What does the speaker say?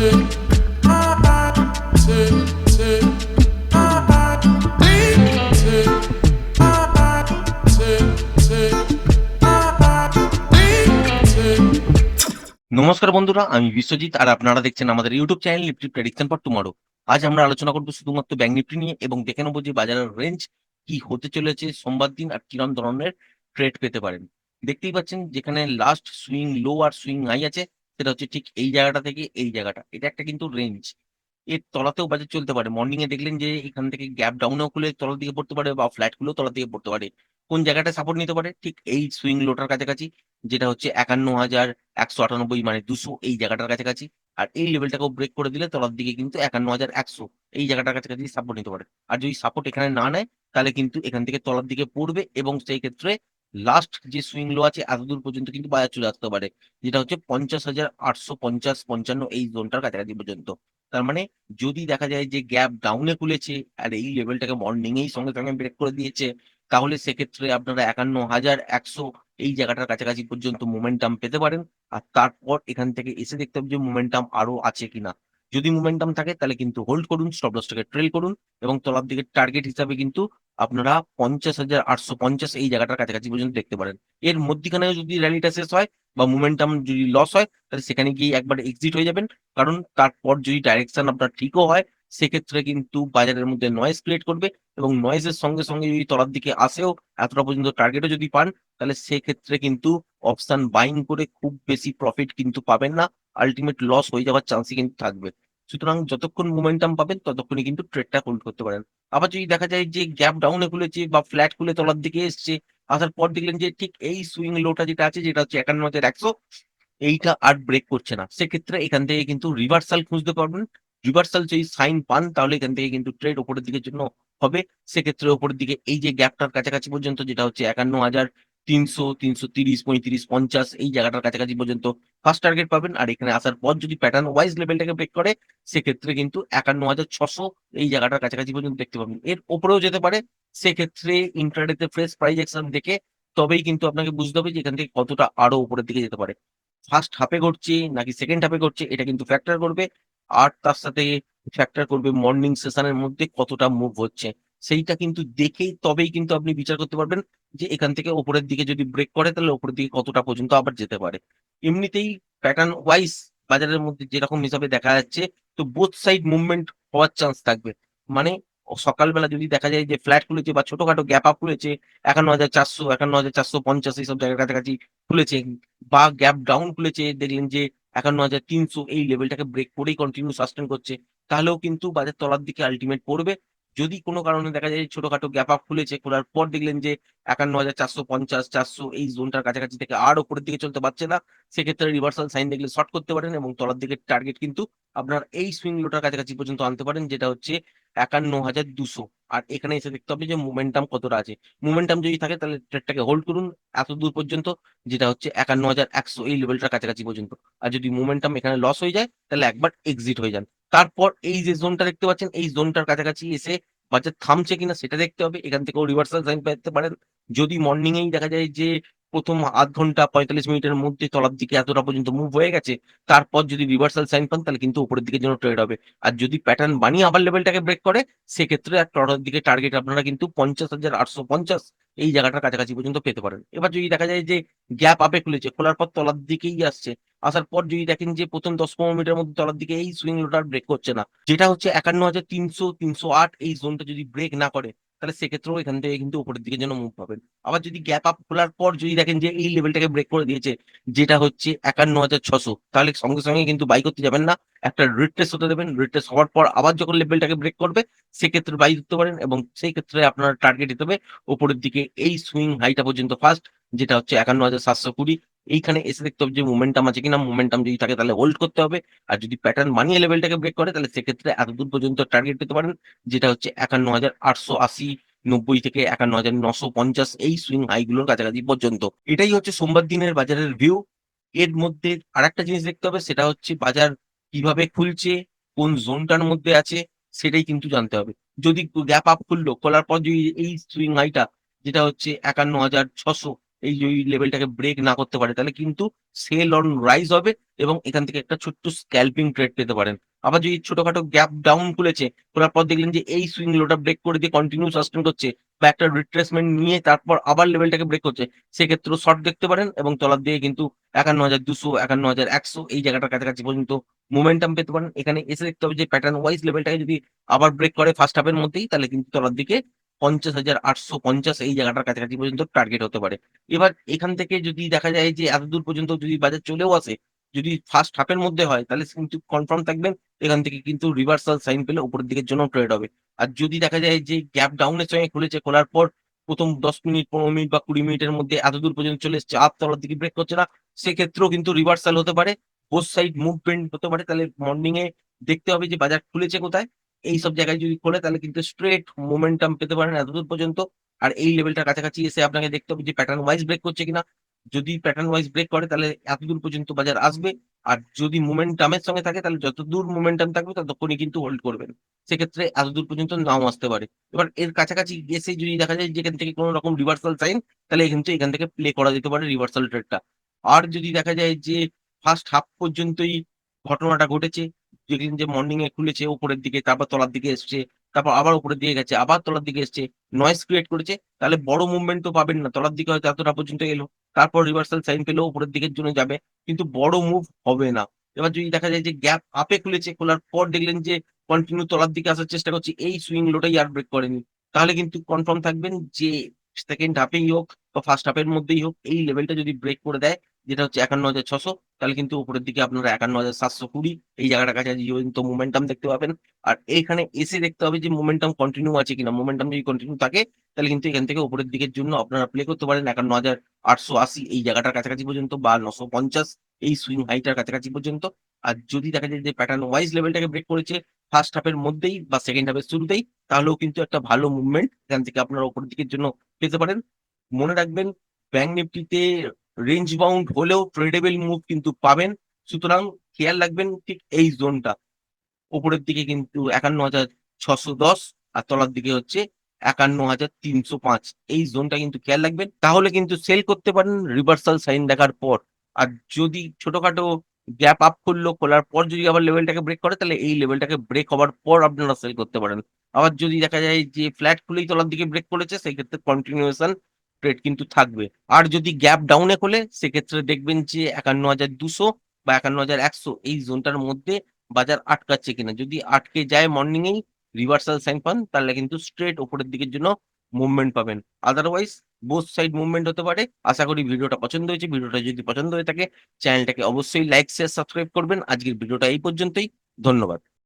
নমস্কার বন্ধুরা, আমি বিশ্বজিৎ আর আপনারা দেখছেন আমাদের YouTube channel Nifty prediction for tomorrow. আজ আমরা আলোচনা করব শুধুমাত্র ব্যাংক নিফটি নিয়ে এবং দেখে নেব যে বাজারের রেঞ্জ কি হতে চলেছে, সোমবার দিন আর কিরম ধরনের ট্রেড পেতে পারেন। দেখতেই পাচ্ছেন যেখানে লাস্ট সুইং লো আর সুইং হাই আছে সেটা হচ্ছে ঠিক এই জায়গাটা থেকে এই জায়গাটা। এটা একটা কিন্তু রেঞ্জ এর তলাতেও বাজার চলতে পারে। মর্নিং এ দেখলেন যে এখান থেকে গ্যাপ ডাউনেও খুলে তলার দিকে পড়তে পারে বা ফ্ল্যাটগুলো তলার দিকে পড়তে পারে। কোন জায়গাটা সাপোর্ট নিতে পারে? ঠিক এই সুইং লোটার কাছাকাছি, যেটা হচ্ছে একান্ন হাজার একশো আটানব্বই মানে দুশো এই জায়গাটার কাছাকাছি। আর এই লেভেলটাকেও ব্রেক করে দিলে তলার দিকে কিন্তু একান্ন হাজার একশো এই জায়গাটার কাছাকাছি সাপোর্ট নিতে পারে। আর যদি সাপোর্ট এখানে না নেয়, তাহলে কিন্তু এখান থেকে তলার দিকে পড়বে এবং সেই ক্ষেত্রে লাস্ট যে সুইং লো আছে, এতদূর পর্যন্ত কিন্তু বাজার চলে আসতে পারে। যেটা হচ্ছে পঞ্চাশ হাজার আটশো পঞ্চাশ পঞ্চান্ন, এই জোনটার কাছাকাছি পর্যন্ত। তার মানে যদি দেখা যায় যে গ্যাপ ডাউনে খুলেছে আর এই লেভেলটাকে মর্নিং এই সঙ্গে সঙ্গে ব্রেক করে দিয়েছে, তাহলে সেক্ষেত্রে আপনারা একান্ন হাজার একশো এই জায়গাটার কাছাকাছি পর্যন্ত মোমেন্টাম পেতে পারেন। আর তারপর এখান থেকে এসে দেখতে হবে যে মোমেন্টাম আরও আছে কিনা। যদি মোমেন্টাম থাকে, তাহলে কিন্তু হোল্ড করুন স্টপ লসটাকে ট্রেল করুন এবং তলার দিকে টার্গেট হিসাবে কিন্তু আপনারা পঞ্চাশ হাজার আটশো পঞ্চাশ এই জায়গাটার কাছাকাছি পর্যন্ত দেখতে পারেন। এর মধ্যখানেও যদি র্যালিটা শেষ হয় বা মোমেন্টাম যদি লস হয়, তাহলে সেখানে গিয়ে একবার এক্সিট হয়ে যাবেন। কারণ তারপর যদি ডাইরেকশন আপনার ঠিকও হয়, সেক্ষেত্রে কিন্তু বাজারের মধ্যে নয়েজ ক্রিয়েট করবে এবং নয়েজের সঙ্গে সঙ্গে যদি তলার দিকে আসেও এতটা পর্যন্ত টার্গেটও যদি পান, তাহলে সেক্ষেত্রে কিন্তু অপশন বাইং করে খুব বেশি প্রফিট কিন্তু পাবেন না। আলটিমেট লস হয়ে যাওয়ার চান্সই কিন্তু থাকবে। সুতরাং যতক্ষণ মোমেন্টাম পাবেন, ততক্ষণই কিন্তু ট্রেডটা হোল্ড করতে পারেন। আবার যদি দেখা যায় যে গ্যাপ ডাউনে খুলেছে বা ফ্ল্যাট খুলে তলার দিকে এসছে, আসার পর দেখলেন যে ঠিক এই সুইং লোটা যেটা আছে, যেটা হচ্ছে একান্ন হাজার একশো, এইটা আর ব্রেক করছে না। সেক্ষেত্রে এখান থেকে কিন্তু রিভার্সাল খুঁজতে পারবেন। রিভার্সাল যদি সাইন পান, তাহলে এখান থেকে কিন্তু ট্রেড ওপরের দিকের জন্য হবে। সেক্ষেত্রে ওপরের দিকে এই যে গ্যাপটার কাছাকাছি পর্যন্ত, যেটা হচ্ছে একান্ন হাজার তিনশো তিনশো তিরিশ, পঁয়ত্রিশ, পঞ্চাশ এই জায়গাটার কাছাকাছি পর্যন্ত ফার্স্ট টার্গেট পাবেন। আর এখানে আসার পর যদি প্যাটার্ন ওয়াইজ লেভেলটাকে ব্রেক করে, সেক্ষেত্রে কিন্তু একান্ন হাজার ছশো এই জায়গাটার কাছাকাছি পর্যন্ত দেখতে পাবেন। এর ওপরেও যেতে পারে, সেক্ষেত্রে ইন্টারনেটে ফ্রেশ প্রাইস অ্যাকশন দেখে তবেই কিন্তু আপনাকে বুঝতে হবে যে এখান থেকে কতটা আরও উপরের দিকে যেতে পারে। ফার্স্ট হাফে ঘটছে নাকি সেকেন্ড হাফে ঘটছে, এটা কিন্তু ফ্যাক্টর করবে। আর তার সাথে ফ্যাক্টর করবে মর্নিং সেশনের মধ্যে কতটা মুভ হচ্ছে। সেইটা কিন্তু দেখেই তবেই কিন্তু আপনি বিচার করতে পারবেন। যে এখান থেকে ওপরের দিকে যদি ব্রেক করে, তাহলে ওপরের দিকে কতটা পর্যন্ত আবার যেতে পারে? এমনিতেই প্যাটার্ন ওয়াইজ বাজারের মধ্যে যেরকম হিসাবে দেখা যাচ্ছে, তো বোথ সাইড মুভমেন্ট হওয়ার চান্স থাকবে। মানে সকালবেলা যদি দেখা যায় যে ফ্ল্যাট খুলেছে বা ছোটখাটো গ্যাপ আপ খুলেছে, একান্ন হাজার চারশো, একান্ন হাজার চারশো পঞ্চাশ এইসব জায়গার কাছাকাছি খুলেছে, বা গ্যাপ ডাউন খুলেছে, দেখলেন যে একান্ন হাজার তিনশো এই লেভেলটাকে ব্রেক করেই কন্টিনিউ সাস্টেন করছে, তাহলেও কিন্তু বাজার তলার দিকে আলটিমেট পড়বে। যদি কোনো কারণে দেখা যায় ছোটখাটো গ্যাপ আপ খুলেছে, খোলার পর দেখলেন যে একান্ন হাজার চারশো পঞ্চাশ, চারশো এই জোনটার কাছাকাছি থেকে আর ওপরের দিকে চলতে পারছে না, সেক্ষেত্রে রিভার্সাল সাইন দেখলে শর্ট করতে পারেন এবং তলার দিকে টার্গেট কিন্তু আপনার এই সুইং লোটার কাছাকাছি পর্যন্ত আনতে পারেন, যেটা হচ্ছে একান্ন হাজার দুশো। আর এখানে এসে দেখতে হবে যে মোমেন্টাম কতটা আছে। মোমেন্টাম যদি থাকে তাহলে ট্রেডটাকে হোল্ড করুন এত দূর পর্যন্ত, যেটা হচ্ছে একান্ন হাজার একশো এই লেভেলটার কাছাকাছি পর্যন্ত। আর যদি মোমেন্টাম এখানে লস হয়ে যায়, তাহলে একবার এক্সিট হয়ে যান। তারপর এই যে জোনটা দেখতে পাচ্ছেন, এই জোনটার কাছাকাছি এসে বাচ্চা থামছে কিনা সেটা দেখতে হবে। এখান থেকেও রিভার্সাল সাইন পেতে পারেন। যদি মর্নিং এই দেখা যায় যে প্রথম আধ ঘণ্টা পঁয়তাল্লিশ মিনিটের মধ্যে তলার দিকে এতটা পর্যন্ত মুভ হয়ে গেছে, তারপর যদি রিভার্সাল সাইন পান তাহলে কিন্তু উপরের দিকে যেন ট্রেড হবে। আর যদি প্যাটার্ন বানিয়ে আবার লেভেলটাকে ব্রেক করে, সেক্ষেত্রে আর তলার দিকে টার্গেট আপনারা কিন্তু পঞ্চাশ হাজার আটশো পঞ্চাশ এই জায়গাটার কাছাকাছি পর্যন্ত পেতে পারেন। এবার যদি দেখা যায় যে গ্যাপ আপে খুলেছে, খোলার পর তলার দিকেই আসছে, আসার পর যদি দেখেন যে প্রথম দশ পনেরো মিনিটের মধ্যে তলার দিকে এই সুইং লোটার ব্রেক করছে না, যেটা হচ্ছে একান্ন হাজার তিনশো তিনশো আট এই জোনটা যদি ব্রেক না করে তাহলে সেক্ষেত্রেও এখান থেকে কিন্তু উপরের দিকে যেন মুভ পাবেন। আবার যদি গ্যাপ আপ খোলার পর যদি দেখেন যে এই লেভেলটাকে ব্রেক করে দিয়েছে, যেটা হচ্ছে একান্ন হাজার ছশো, তাহলে সঙ্গে সঙ্গে কিন্তু বাই করতে যাবেন না। একটা রিট্রেস হতে দেবেন। রিট্রেস হওয়ার পর আবার যখন লেভেলটাকে ব্রেক করবে, সেক্ষেত্রে বাই দিতে পারেন এবং সেই ক্ষেত্রে আপনার টার্গেট হবে। উপরের দিকে এই সুইং হাইটা পর্যন্ত ফার্স্ট যেটা হচ্ছে একান্ন হাজার সাতশো কুড়ি। এইখানে এসে দেখতে হবে যে মোমেন্টাম আছে কিনা মোমেন্টাম যদি থাকে তাহলে হোল্ড করতে হবে। আর যদি প্যাটার্ন বানিয়ে লেভেলটাকে ব্রেক করে, তাহলে সেক্ষেত্রে এত দূর পর্যন্ত টার্গেট পেতে পারেন, যেটা হচ্ছে একান্ন হাজার আটশো আশি, নব্বই থেকে একান্ন হাজার নশো পঞ্চাশ এই সুইং হাইগুলোর কাছাকাছি পর্যন্ত। এটাই হচ্ছে সোমবার দিনের বাজারের ভিউ এর মধ্যে আর একটা জিনিস দেখতে হবে, সেটা হচ্ছে বাজার কীভাবে খুলছে, কোন জোনটার মধ্যে আছে, সেটাই কিন্তু জানতে হবে। যদি গ্যাপ আপ খুললো, খোলার পর যদি এই সুইং হাইটা যেটা হচ্ছে একান্ন হাজার ছশো এই যে লেভেলটাকে ব্রেক না করতে পারে, তাহলে কিন্তু সেল অন রাইজ হবে এবং এখান থেকে একটা ছোট্ট স্ক্যাল্পিং ট্রেড পেতে পারেন। আবার যদি ছোটখাটো গ্যাপ ডাউন খুলেছে, খোলার পর দেখলেন যে এই সুইং লোটা ব্রেক করে দিয়ে কন্টিনিউ সাস্টেন করছে বা একটা রিট্রেসমেন্ট নিয়ে তারপর আবার লেভেলটাকে ব্রেক করছে, সেক্ষেত্রেও শর্ট দেখতে পারেন এবং তলার দিয়ে কিন্তু একান্ন হাজার দুশো, একান্ন হাজার একশো এই জায়গাটার কাছাকাছি পর্যন্ত মোমেন্টাম পেতে পারেন। এখানে এসে দেখতে হবে যে প্যাটার্ন ওয়াইজ লেভেলটাকে যদি আবার ব্রেক করে ফার্স্ট হাফের মধ্যেই, তাহলে কিন্তু তলার দিকে পঞ্চাশ হাজার আটশো পঞ্চাশ এই জায়গাটার কাছাকাছি পর্যন্ত টার্গেট হতে পারে। এবার এখান থেকে যদি দেখা যায় যে এত দূর পর্যন্ত যদি বাজার চলেও আসে, যদি ফার্স্ট হাফের মধ্যে হয়, তাহলে কিন্তু কনফার্ম থাকবেন, এখান থেকে কিন্তু রিভার্সাল সাইন পেলে উপরের দিকের জন্য ট্রেড হবে। আর যদি দেখা যায় যে গ্যাপ ডাউনের সঙ্গে খুলেছে, খোলার পর প্রথম দশ মিনিট, পনেরো মিনিট বা কুড়ি মিনিটের মধ্যে এত দূর পর্যন্ত চলে এসছে আপ তলার দিকে ব্রেক করছে না, সেক্ষেত্রেও কিন্তু রিভার্সাল হতে পারে। বোথ সাইড মুভমেন্ট হতে পারে, তাহলে মর্নিং এ দেখতে হবে যে বাজার খুলেছে কোথায়। এই সব জায়গায় যদি খোলে তাহলে কিন্তু স্ট্রেট মোমেন্টাম পেতে পারেন এতদূর পর্যন্ত। আর এই লেভেলটার কাছাকাছি এসে আপনাকে দেখতে হবে যে প্যাটার্ন ওয়াইজ ব্রেক করছে কিনা। যদি প্যাটার্ন ওয়াইজ ব্রেক করে, তাহলে এতদূর পর্যন্ত বাজার আসবে। আর যদি মোমেন্টামের সঙ্গে থাকে, তাহলে যতদূর মোমেন্টাম থাকবে, ততক্ষণই কিন্তু হোল্ড করবেন। সেক্ষেত্রে এতদূর পর্যন্ত নাও আসতে পারে। এবার এর কাছাকাছি এসে যদি দেখা যায় যেখান থেকে কোনো রকম রিভার্সাল সাইন তাহলে থেকে এখান থেকে প্লে করা যেতে পারে রিভার্সাল ট্রেডটা আর যদি দেখা যায় যে ফার্স্ট হাফ পর্যন্তই ঘটনাটা ঘটেছে দেখলেন যে মর্নিং এ খুলেছে, উপরের দিকে, তারপর তলার দিকে এসছে, তারপর আবার উপরের দিকে গেছে, আবার তলার দিকে এসছে নয়েস ক্রিয়েট করেছে, তাহলে বড় মুভমেন্ট তো পাবেন না। তলার দিকে হয়তো এতটা পর্যন্ত এলো, তারপর রিভার্সাল সাইন পেলেও উপরের দিকের জন্য যাবে, কিন্তু বড় মুভ হবে না। এবার যদি দেখা যায় যে গ্যাপ আপে খুলেছে, খোলার পর দেখলেন যে কন্টিনিউ তলার দিকে আসার চেষ্টা করছে, এই সুইং লোটাই আর ব্রেক করেনি। তাহলে কিন্তু কনফার্ম থাকবেন যে সেকেন্ড হাফেই হোক বা ফার্স্ট হাফের মধ্যেই হোক, এই লেভেলটা যদি ব্রেক করে দেয় যেটা হচ্ছে একান্ন হাজার ছশো, তাহলে কিন্তু উপরের দিকে আপনারা একান্ন হাজার সাতশো কুড়ি, এই জায়গাটার কাছাকাছি পর্যন্ত মোমেন্টাম দেখতে পাবেন। আর এইখানে এসে দেখতে হবে যে মোমেন্টাম কন্টিনিউ আছে কিনা। মোমেন্টাম যদি কন্টিনিউ থাকে, তাহলে কিন্তু এখান থেকে উপরের দিকের জন্য আপনারা প্লে করতে পারেন একান্ন হাজার আটশো আশি, এই জায়গাটার কাছাকাছি পর্যন্ত, বা নশো পঞ্চাশ, এই সুইং হাইটার কাছাকাছি পর্যন্ত। আর যদি দেখা যায় যে প্যাটার্ন ওয়াইজ লেভেলটাকে ব্রেক করেছে ফার্স্ট হাফের মধ্যেই বা সেকেন্ড হাফের শুরুতেই, তাহলেও কিন্তু একটা ভালো মুভমেন্ট এখান থেকে আপনারা উপরের দিকের জন্য পেতে পারেন। মনে রাখবেন ব্যাংক নিফটিতে রেঞ্জ বাউন্ড হলেও ট্রেডেবল মুভ কিন্তু পাবেন। সুতরাং খেয়াল রাখবেন ঠিক এই জোনটা উপরের দিকে কিন্তু একান্ন হাজার ছশো দশ আর তলার দিকে হচ্ছে একান্ন হাজার তিনশো পাঁচ। এই জোনটা কিন্তু খেয়াল রাখবেন। তাহলে কিন্তু সেল করতে পারেন রিভার্সাল সাইন দেখার পর। আর যদি ছোটখাটো গ্যাপ আপ করল, খোলার পর যদি আবার লেভেলটাকে ব্রেক করে, তাহলে এই লেভেলটাকে ব্রেক হওয়ার পর আপনারা সেল করতে পারেন। আবার যদি দেখা যায় যে ফ্ল্যাট খুলেই তলার দিকে ব্রেক করেছে, সেই ক্ষেত্রে কন্টিনিউয়েশন ট্রেড কিন্তু থাকবে। আর যদি গ্যাপ ডাউনে খোলে, সেক্ষেত্রে দেখবেন যে একান্ন হাজার দুশো বা একান্ন হাজার একশো এই জোনটার মধ্যে বাজার আটকাচ্ছে কিনা। যদি আটকে যায় মর্নিং এই রিভার্সাল সাইন পান, তাহলে কিন্তু স্ট্রেট ওপরের দিকের জন্য মুভমেন্ট পাবেন। আদারওয়াইজ বোথ সাইড মুভমেন্ট হতে পারে। আশা করি ভিডিওটা পছন্দ হয়েছে। ভিডিওটা যদি পছন্দ হয়ে থাকে চ্যানেলটাকে অবশ্যই লাইক শেয়ার সাবস্ক্রাইব করবেন। আজকের ভিডিওটা এই পর্যন্তই। ধন্যবাদ।